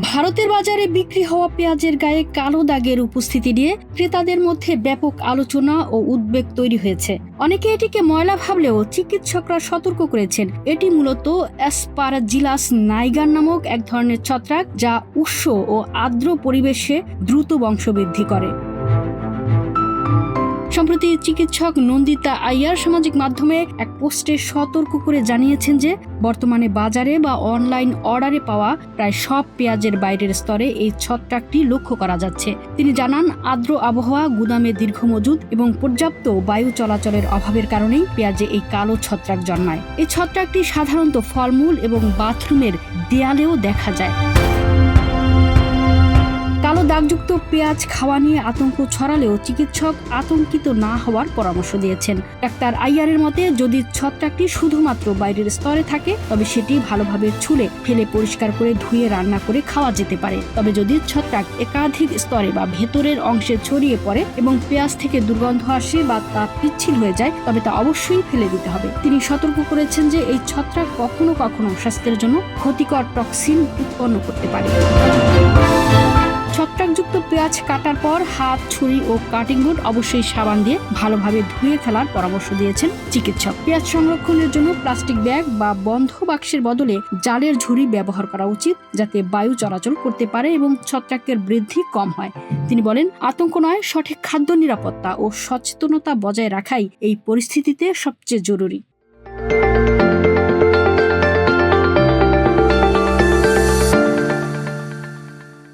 ভারতের বাজারে বিক্রি হওয়া পেঁয়াজের গায়ে কালো দাগের উপস্থিতি নিয়ে ক্রেতাদের মধ্যে ব্যাপক আলোচনা ও উদ্বেগ তৈরি হয়েছে। অনেকে এটিকে ময়লা ভাবলেও চিকিৎসকরা সতর্ক করেছেন। এটি মূলত অ্যাসপারাজিলাস নাইগার নামক এক ধরনের ছত্রাক যা উষ্ণ ও আর্দ্র পরিবেশে দ্রুত বংশবৃদ্ধি করে। সম্প্রতি চিকিৎসক নন্দিতা আইয়ার সামাজিক মাধ্যমে এক পোস্টে সতর্ক করে জানিয়েছেন যে, বর্তমানে বাজারে বা অনলাইন অর্ডারে পাওয়া প্রায় সব পেঁয়াজের বাইরের স্তরে এই ছত্রাকটি লক্ষ্য করা যাচ্ছে। তিনি জানান, আর্দ্র আবহাওয়া, গুদামে দীর্ঘ মজুদ এবং পর্যাপ্ত বায়ু চলাচলের অভাবের কারণেই পেঁয়াজে এই কালো ছত্রাক জন্মায়। এই ছত্রাকটি সাধারণত ফলমূল এবং বাথরুমের দেয়ালেও দেখা যায়। দাগযুক্ত পেঁয়াজ খাওয়া নিয়ে আতঙ্ক ছড়ালেও চিকিৎসক আতঙ্কিত না হওয়ার পরামর্শ দিয়েছেন। ডাক্তার আইয়ারের মতে, যদি ছত্রাকটি শুধুমাত্র বাইরের স্তরে থাকে, তবে সেটি ভালোভাবে ছুলে, ফেলে পরিষ্কার করে ধুয়ে রান্না করে খাওয়া যেতে পারে। তবে যদি ছত্রাক একাধিক স্তরে বা ভেতরের অংশে ছড়িয়ে পড়ে এবং পেঁয়াজ থেকে দুর্গন্ধ আসে বা তা পিচ্ছিল হয়ে যায়, তবে তা অবশ্যই ফেলে দিতে হবে। তিনি সতর্ক করেছেন যে, এই ছত্রাক কখনো কখনো স্বাস্থ্যের জন্য ক্ষতিকর টক্সিন উৎপন্ন করতে পারে। কাটার পর হাত, ছুরি ও কাটিং বোর্ড অবশ্যই সাবান দিয়ে ভালোভাবে ধুয়ে ফেলার পরামর্শ দিয়েছেন চিকিৎসক। পেঁয়াজ সংরক্ষণের জন্য প্লাস্টিক ব্যাগ বা বন্ধ বাক্সের বদলে জালের ঝুড়ি ব্যবহার করা উচিত যাতে বায়ু চলাচল করতে পারে এবং ছত্রাকের বৃদ্ধি কম হয়। তিনি বলেন, আতঙ্ক নয়, সঠিক খাদ্য নিরাপত্তা ও সচেতনতা বজায় রাখাই এই পরিস্থিতিতে সবচেয়ে জরুরি।